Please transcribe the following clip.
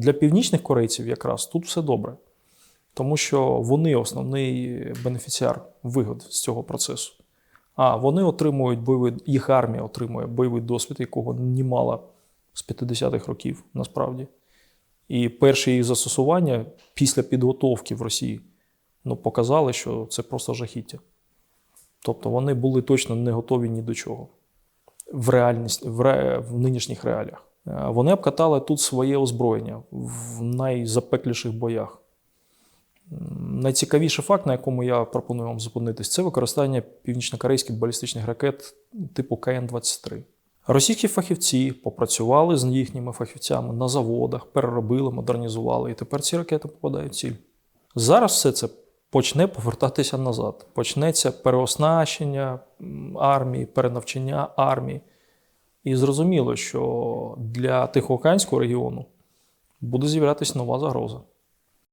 Для північних корейців якраз тут все добре, тому що вони основний бенефіціар вигод з цього процесу. А вони отримують бойовий, їх армія отримує бойовий досвід, якого немало з 50-х років насправді. І перші їх застосування після підготовки в Росії ну, показали, що це просто жахіття. Тобто вони були точно не готові ні до чого в, реальність, в, ре, в нинішніх реаліях. Е, Вони обкатали тут своє озброєння в найзапекліших боях. Найцікавіший факт, на якому я пропоную вам зупинитись, це використання північно-корейських балістичних ракет типу КН-23. Російські фахівці попрацювали з їхніми фахівцями на заводах, переробили, модернізували, і тепер ці ракети попадають в ціль. Зараз все це почне повертатися назад. Почнеться переоснащення армії, перенавчання армії. І зрозуміло, що для Тихоокеанського регіону буде з'являтися нова загроза.